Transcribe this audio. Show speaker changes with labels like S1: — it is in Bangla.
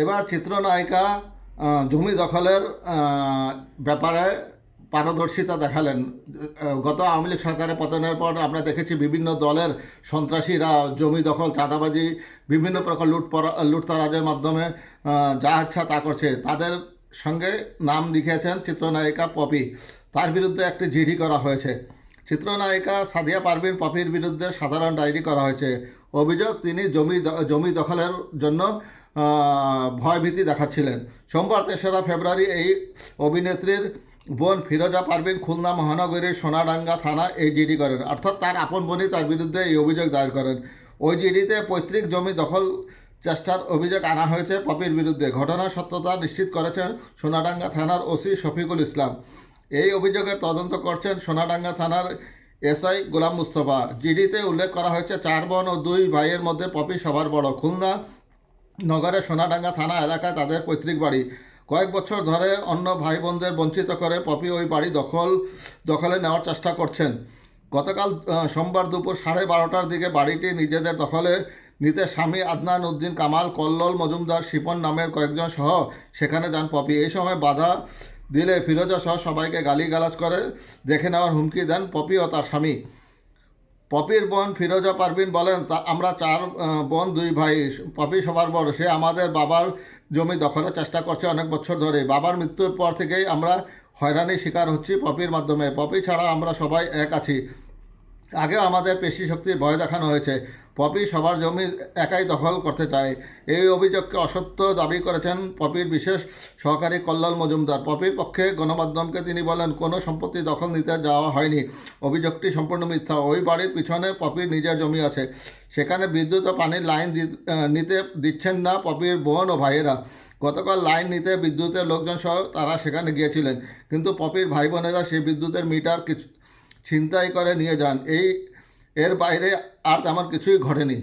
S1: এবার চিত্রনায়িকা জমি দখলের ব্যাপারে পারদর্শিতা দেখালেন। গত আওয়ামী লীগ সরকারের পতনের পর আমরা দেখেছি বিভিন্ন দলের সন্ত্রাসীরা জমি দখল, চাঁদাবাজি, বিভিন্ন প্রকার লুট লুটতরাজের মাধ্যমে যা ইচ্ছা তা করছে। তাদের সঙ্গে নাম লিখেছেন চিত্রনায়িকা পপি। তার বিরুদ্ধে একটি জিডি করা হয়েছে। চিত্রনায়িকা সাদিয়া পারভিন পপির বিরুদ্ধে সাধারণ ডায়েরি করা হয়েছে। অভিযোগ, তিনি জমি জমি দখলের জন্য ভয়ভীতি দেখাচ্ছিলেন। সোমবার তেসরা ফেব্রুয়ারি এই অভিনেত্রীর বোন ফিরোজা পারভিন খুলনা মহানগরীর সোনাডাঙ্গা থানা এই জিডি করেন। অর্থাৎ তার আপন বোনই তার বিরুদ্ধে এই অভিযোগ দায়ের করেন। ওই জিডিতে পৈতৃক জমি দখল চেষ্টার অভিযোগ আনা হয়েছে পপির বিরুদ্ধে। ঘটনার সত্যতা নিশ্চিত করেছেন সোনাডাঙ্গা থানার ওসি শফিকুল ইসলাম। এই অভিযোগের তদন্ত করছেন সোনাডাঙ্গা থানার এসআই গোলাম মুস্তফা। জিডিতে উল্লেখ করা হয়েছে, চার বোন ও দুই ভাইয়ের মধ্যে পপি সবার বড়। খুলনা নগরের সোনাডাঙ্গা থানা এলাকায় তাদের পৈতৃক বাড়ি। কয়েক বছর ধরে অন্য ভাই বোনদের বঞ্চিত করে পপি ওই বাড়ি দখল, দখলে নেওয়ার চেষ্টা করছেন। গতকাল সোমবার দুপুর সাড়ে বারোটার দিকে বাড়িটি নিজেদের দখলে নিতে স্বামী আদনান উদ্দিন, কামাল, কল্লোল, মজুমদার, শিপন নামের কয়েকজন সহ সেখানে যান পপি। এই সময় বাধা দিলে ফিরোজা সহ সবাইকে গালিগালাজ করে, দেখে নেওয়ার হুমকি দেন পপি ও তার স্বামী। পপির বোন ফিরোজা পারভিন বলেন, তা আমরা চার বোন, দুই ভাই, পপি সবার বড়। সে আমাদের বাবার জমি দখলের চেষ্টা করছে অনেক বছর ধরে। বাবার মৃত্যুর পর থেকেই আমরা হয়রানির শিকার হচ্ছি পপির মাধ্যমে। পপি ছাড়া আমরা সবাই এক আছি। আগে আমাদের পেশি শক্তির ভয় দেখানো হয়েছে। পপি সবার জমি একাই দখল করতে চায়। এই অভিযোগকে অসত্য দাবি করেছেন পপির বিশেষ সহকারী কল্যাণ মজুমদার। পপির পক্ষে গণমাধ্যমকে তিনি বলেন, কোনো সম্পত্তি দখল নিতে যাওয়া হয়নি। অভিযোগটি সম্পূর্ণ মিথ্যা। ওই বাড়ির পিছনে পপির নিজের জমি আছে। সেখানে বিদ্যুৎ ও পানির লাইন নিতে দিচ্ছেন না পপির বোন ও ভাইয়েরা। গতকাল লাইন নিতে বিদ্যুতের লোকজন সহ তারা সেখানে গিয়েছিলেন। কিন্তু পপির ভাই বোনেরা সেই বিদ্যুতের মিটার কিছু ছিনতাই করে নিয়ে যান। এই এর বাইরে আর তেমন কিছুই ঘটেনি।